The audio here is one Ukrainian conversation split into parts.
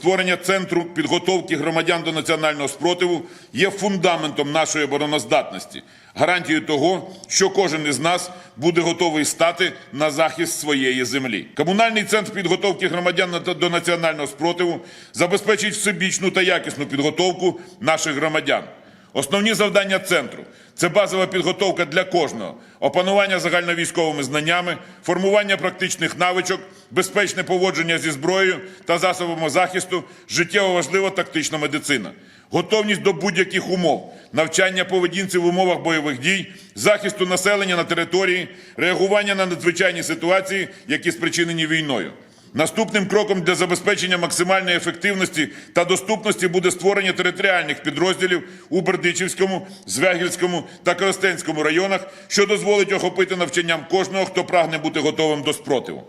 створення центру підготовки громадян до національного спротиву є фундаментом нашої обороноздатності, гарантією того, що кожен із нас буде готовий стати на захист своєї землі. Комунальний центр підготовки громадян до національного спротиву забезпечить всебічну та якісну підготовку наших громадян. Основні завдання центру це базова підготовка для кожного, опанування загальновійськовими знаннями, формування практичних навичок, безпечне поводження зі зброєю та засобами захисту, життєво важлива тактична медицина, готовність до будь-яких умов, навчання поведінці в умовах бойових дій, захисту населення на території, реагування на надзвичайні ситуації, які спричинені війною. Наступним кроком для забезпечення максимальної ефективності та доступності буде створення територіальних підрозділів у Бердичівському, Звягільському та Коростенському районах, що дозволить охопити навчанням кожного, хто прагне бути готовим до спротиву.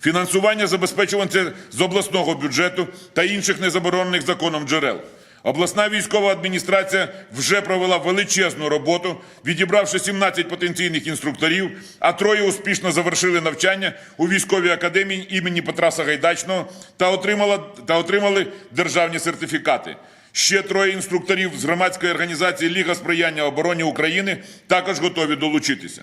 Фінансування забезпечуватиметься з обласного бюджету та інших незаборонених законом джерел. Обласна військова адміністрація вже провела величезну роботу, відібравши 17 потенційних інструкторів, а троє успішно завершили навчання у військовій академії імені Петра Сагайдачного та, отримала, та отримали державні сертифікати. Ще троє інструкторів з громадської організації Ліга сприяння обороні України також готові долучитися.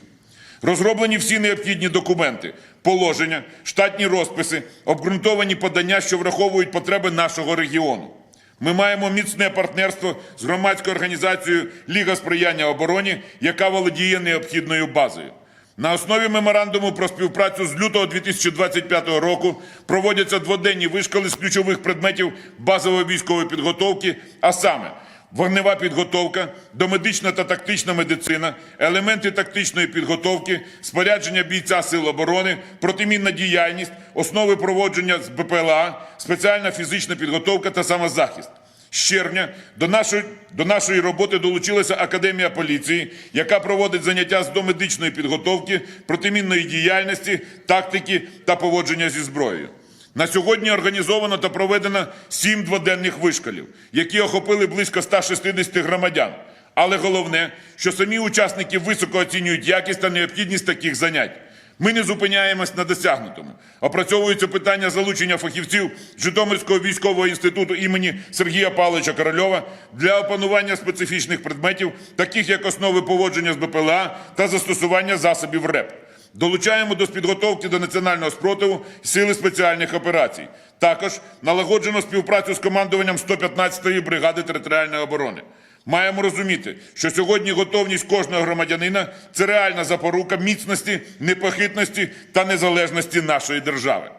Розроблені всі необхідні документи, положення, штатні розписи, обґрунтовані подання, що враховують потреби нашого регіону. Ми маємо міцне партнерство з громадською організацією Ліга сприяння обороні, яка володіє необхідною базою. На основі меморандуму про співпрацю з лютого 2025 року проводяться дводенні вишколи з ключових предметів базової військової підготовки, а саме вогнева підготовка, домедична та тактична медицина, елементи тактичної підготовки, спорядження бійця сил оборони, протимінна діяльність, основи проводження з БПЛА, спеціальна фізична підготовка та самозахист. З червня до нашої, до нашої роботи долучилася Академія поліції, яка проводить заняття з домедичної підготовки, протимінної діяльності, тактики та поводження зі зброєю. На сьогодні організовано та проведено сім дводенних вишколів, які охопили близько 160 громадян. Але головне, що самі учасники високо оцінюють якість та необхідність таких занять. Ми не зупиняємось на досягнутому. Опрацьовується питання залучення фахівців Житомирського військового інституту імені Сергія Павловича Корольова для опанування специфічних предметів, таких як основи поводження з БПЛА та застосування засобів РЕП. Долучаємо до підготовки до національного спротиву сили спеціальних операцій. Також налагоджено співпрацю з командуванням 115-ї бригади територіальної оборони. Маємо розуміти, що сьогодні готовність кожного громадянина це реальна запорука міцності, непохитності та незалежності нашої держави.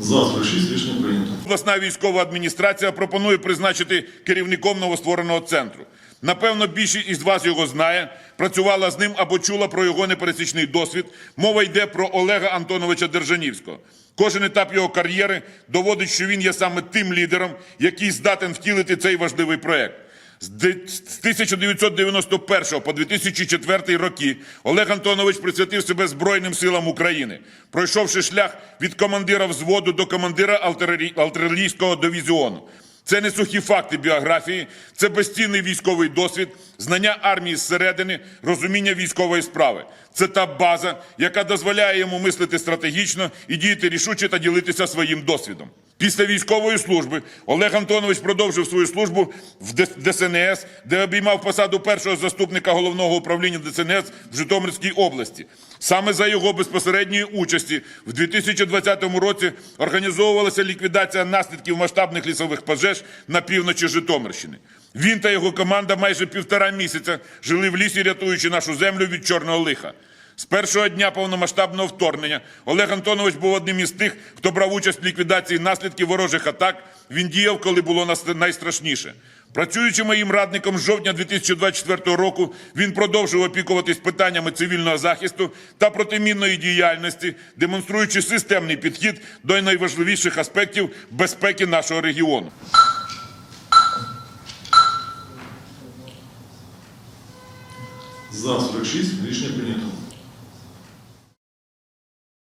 За 46 рішення прийнято. Обласна військова адміністрація пропонує призначити керівником новоствореного центру. Напевно, більшість із вас його знає, працювала з ним або чула про його непересічний досвід. Мова йде про Олега Антоновича Держанівського. Кожен етап його кар'єри доводить, що він є саме тим лідером, який здатен втілити цей важливий проект. З де- з 1991 по 2004 роки Олег Антонович присвятив себе Збройним силам України, пройшовши шлях від командира взводу до командира артилерій- артилерійського дивізіону. Це не сухі факти біографії, це безцінний військовий досвід, знання армії зсередини, розуміння військової справи. Це та база, яка дозволяє йому мислити стратегічно і діяти рішуче та ділитися своїм досвідом. Після військової служби Олег Антонович продовжив свою службу в ДСНС, де обіймав посаду першого заступника головного управління ДСНС в Житомирській області. Саме за його безпосередньої участі в 2020 році організовувалася ліквідація наслідків масштабних лісових пожеж на півночі Житомирщини. Він та його команда майже півтора місяця жили в лісі, рятуючи нашу землю від чорного лиха. З першого дня повномасштабного вторгнення Олег Антонович був одним із тих, хто брав участь в ліквідації наслідків ворожих атак. Він діяв, коли було найстрашніше. Працюючи моїм радником з жовтня 2024 року, він продовжив опікуватись питаннями цивільного захисту та протимінної діяльності, демонструючи системний підхід до найважливіших аспектів безпеки нашого регіону. За 46 рішення прийнято.